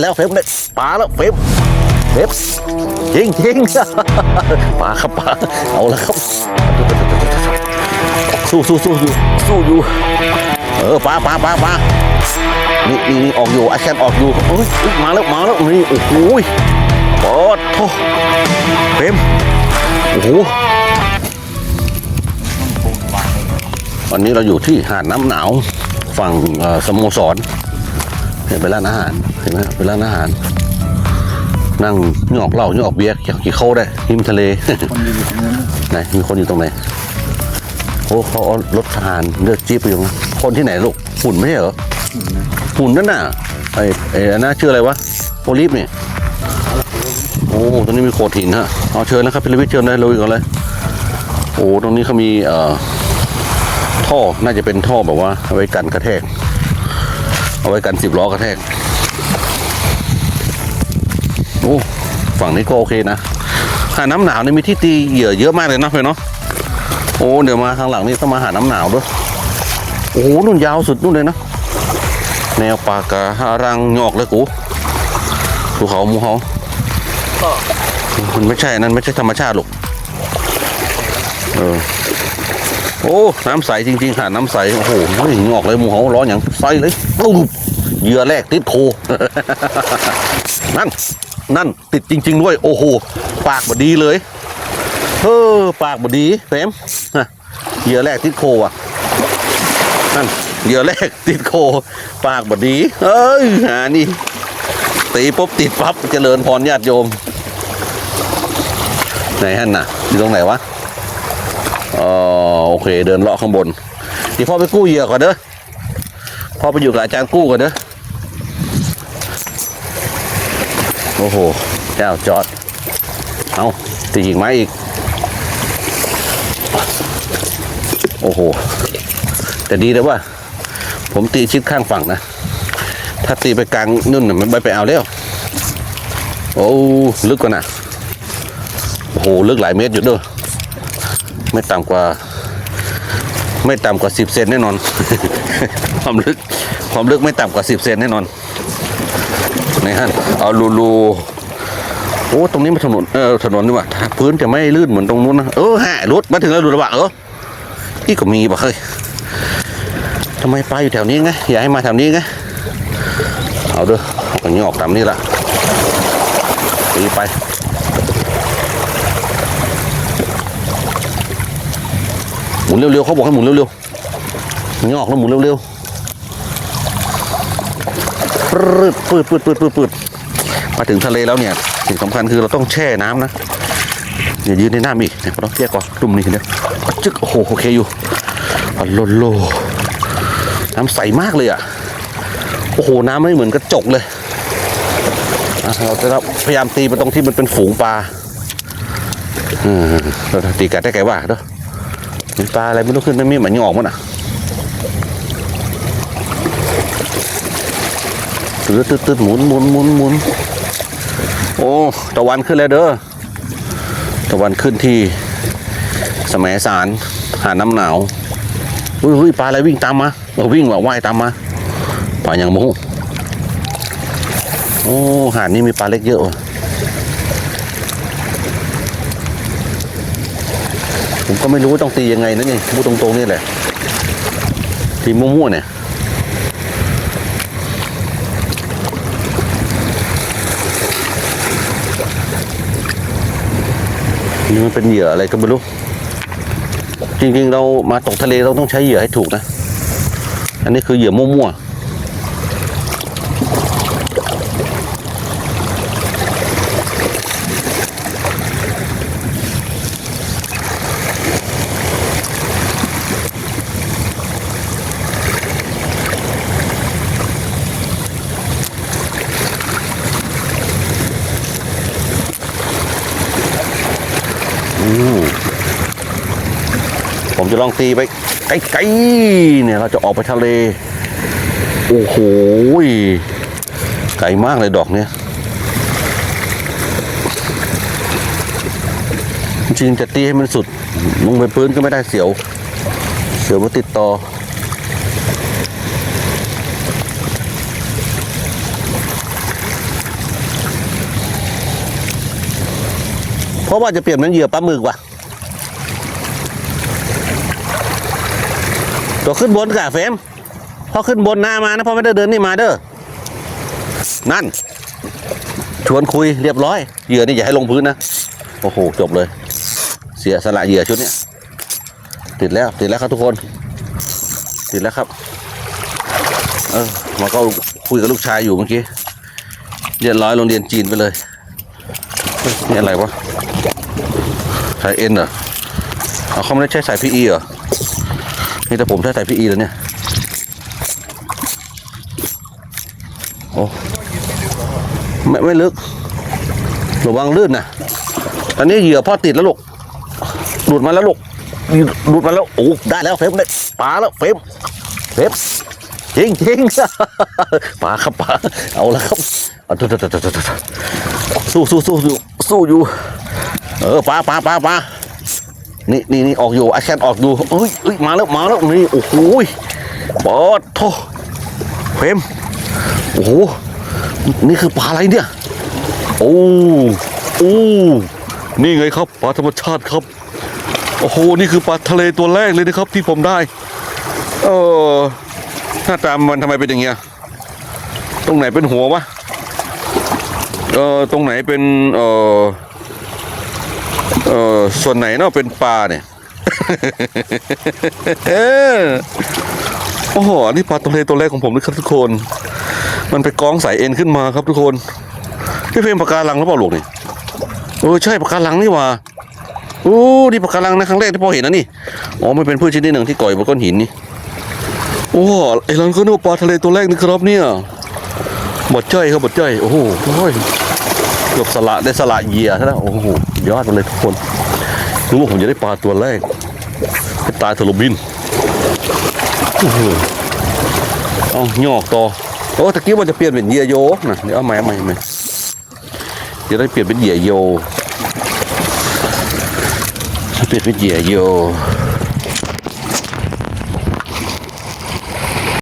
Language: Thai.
แล้วเฟมได้ปลาแล้วเฟมเฟมจริงจริงปลาครับปลาเอาล้วครับ สู้สู้สู้อยู่สู้อยู่เออปลาปลาปลาปลานี่นี่ออกอยู่ไอแคนออกอยู่เอ้ยมาแล้วมาแล้วนี่โอ้โหปอดโธ่เฟมโอ้โหวันนี้เราอยู่ที่หาดน้ำหนาวฝั่งสโมสร เห็นเป็นร้านอาหารเห็นไหมเป็นร้านอาหาร นั่งหยอกเหล้าหยอกเบียร์อยากกินข้าวได้ริมทะเลไหนมีคนอยู่ตรงไหนโอ้เขาเอารถทหารเลือกจี๊ปไปอยู่นะคนที่ไหนลูกหุ่นไม่ใช่เหรอหุ่นนั่นน่ะไอ้ไอ้อันนั้นชื่ออะไรวะโพลิฟเนี่ยโอ้ตรงนี้มีโขดหินฮะเอาเชิญนะครับพิรวิทย์เชิญเลยลุยก่อนเลยโอ้ตรงนี้เขามีเอ่อท่อน่าจะเป็นท่อแบบว่าไว้กันกระแทก เอาไว้กันสิบล้อกระแทกโอ้ฝั่งนี้ก็โอเคนะหาดน้ำหนาวนี่มีที่ตีเหยื่อเยอะมากเลยเนาะเพื่อนเนาะโอ้เดี๋ยวมาข้างหลังนี่ต้องมาหาน้ำหนาวด้วยโอ้โหนุ่นยาวสุดนู่นเลยนะแนวปากกาหารังงอกเลยกูภูเขาหมูเขามันไม่ใช่นั่นไม่ใช่ธรรมชาติหรอกเออ โอ้น้ำใสจริงๆค่ะน้ำใสโอ้โหเฮ้ยงอกเลยหมูเขาร้อนอย่างใสเลยปุ๊บเหยื่อแรกติดโคนั่นนั่นติดจริง ๆ ด้วย โอ้โหปากบดีเลยเออปากบดีเฟมฮะเหยื่อแรกติดโคอะนั่นเหยื่อแรกติดโค ปากบดีเอ้ยหานี่ตีปุ๊บติดปั๊บเจริญพรญาติโยมไหนฮันน่ะอยู่ตรงไหนวะอ๋อ โอเค เดินเลาะข้างบนเดี๋ยวพ่อไปกู้เหยื่อก่อนเด้อพ่อไปอยู่กับอาจารย์กู้ก่อนเด้อโอ้โหเจ้าจอด เอาตีอีกไหมอีก โอ้โห แต่ดีเลยว่า ผมตีชิดข้างฝั่งนะ ถ้าตีไปกลางนุ่นน่ะมันไม่ไปเอาแล้ว โอ้ ลึกกว่าน่ะโอ้โห ลึกหลายเมตรอยู่ด้วย ไม่ต่ำกว่า ไม่ต่ำกว่าสิบเซนแน่นอน ความลึกความลึกไม่ต่ำกว่าสิบเซนแน่นอนนี่ฮะเอารูรูโอ้ตรงนี้มันถนนเออถนนนี่หว่าพื้นจะไม่ลื่นเหมือนตรงนู้นนะเออฮะรถมาถึงแล้วดูระบะเออนี่ก็มีบ่เฮ้ยทำไมปลาอยู่แถวนี้ไงอย่าให้มาแถวนี้ไงเอาเด้อเอาอย่างนี้ออกตามนี้ละตีไป มุนเร็วๆเขาบอกให้หมุนเร็วๆนี่ออกแล้วหมุนเร็วๆปืดปืดปืดปืดปืดปืดมาถึงทะเลแล้วเนี่ยสิ่งสำคัญคือเราต้องแช่น้ำนะอย่ายืนในน้ำอีกเนี่ยเราต้องแยกก่อนตุ่มนี้เนี่ยจึ๊กโอ้โหโอเคอยู่อัลโลโลน้ำใสมากเลยอะโอ้โหน้ำไม่เหมือนกระจกเลยเราจะพยายามตีไปตรงที่มันเป็นฝูงปลาอืมเราตีกัดได้ไกลว่าเด้อมี ปลาอะไรไม่รู้ขึ้นไม่มีเหมือนยังออกมั้งอะตืดตืดตืดหมุนหมุนหมุนหมุนโอ้ตะวันขึ้นแล้วเด้อตะวันขึ้นที่สมัยสารหาดน้ำหนาวเฮ้ยเฮ้ยปลาอะไรวิ่งตามมาเออวิ่งว่าว่ายตามมาปลาอย่างโมโอ้หาดนี้มีปลาเล็กเยอะว่ะ ผมก็ไม่รู้ว่าต้องตียังไงนะนี่พูดตรงๆนี่แหละตีมั่วๆเนี่ยนี่มันเป็นเหยื่ออะไรก็ไม่รู้ จริงๆ เรามาตกทะเลเราต้องใช้เหยื่อให้ถูกนะ อันนี้คือเหยื่อมั่วๆ จะลองตีไปไกลๆเนี่ยเราจะออกไปทะเล โอ้โหไกลมากเลยดอกเนี้ยจริงจะตีให้มันสุดลงไปพื้นก็ไม่ได้เสียว เสียวมาติดต่อเพราะว่าจะเปลี่ยนเป็นเหยื่อปลาหมึกว่ะ ตัวขึ้นบนกะเฟมพอขึ้นบนหน้ามานะพอไม่ได้เดินนี่มาเด้อนั่น ชวนคุยเรียบร้อยเหยื่อนี่อย่าให้ลงพื้นนะโอ้โหจบเลย เสียสละเหยื่อชุดนี้ติดแล้วติดแล้วครับทุกคน ติดแล้วครับ เออมาก็คุยกับลูกชายอยู่เมื่อกี้เรียนร้อยโรงเรียนจีนไปเลยนี่อะไรวะสายเอ็นเหรอเอาเขาไม่ได้ใช้สายพีอีเหรอ นี่แต่ผมใช้สายพีอีแล้วเนี่ย โอ้ไม่ไม่ลึก ระวังลื่นนะตอนนี้เหยื่อพ่อติดแล้วลูกหลุดมาแล้วลูกหลุดมาแล้ว โอ้ ได้แล้วเฟมได้ปลาแล้วเฟมเฟมจริงจริงปลาครับปลาเอาแล้วครับเอาตัวตัวตัวตัวตัวสู้สู้สู้อยู่สู้อยู่ เออปลาปลาปลาปลา นี่นี่นี่ออกอยู่ไอแคนออกดูเอ้ยเอ้ยมาแล้วมาแล้วนี่โอ้โหปอดโทเฟมโอ้โหนี่คือปลาอะไรเนี่ยโอ้โอ้นี่ไงครับปลาธรรมชาติครับโอ้โหนี่คือปลาทะเลตัวแรกเลยนะครับที่ผมได้เออหน้าตามันทำไมเป็นอย่างเงี้ยตรงไหนเป็นหัววะเออตรงไหนเป็นเออ เออส่วนไหนเนาะเป็นปลาเนี่ยเออโอ้โหอันนี่ปลาทะเลตัวแรกของผมนะครับทุกคน มันไปกองสายเอ็นขึ้นมาครับทุกคนพี่เพลงปากการังหรือเปล่าลูกนี่เออใช่ปากการังนี่ว่าโอ้นี่ปากการังนะครั้งแรกที่พอเห็นนะนี่อ๋อมันเป็นพืชชนิดหนึ่งที่ก่อยบนก้อนหินนี่โอ้ไอ้เราก็นึกว่าปลาทะเลตัวแรกนี่ครับเนี่ยบดใจครับบดใจโอ้โหโอ้ย เกือบสละได้สละเหยียซะแล้วโอ้โหยอดไปเลยทุกคนรู้ว่าผมจะได้ปลาตัวแรกให้ตายเทอร์โลบินโอ้โหเอาหยอกต่อโอ้ตะกี้ว่าจะเปลี่ยนเป็นเหยียโยนะเดี๋ยวเอาใหม่เอาใหม่เอาใหม่จะได้เปลี่ยนเป็นเหยื่อโยเปลี่ยนเป็นเหยื่อโย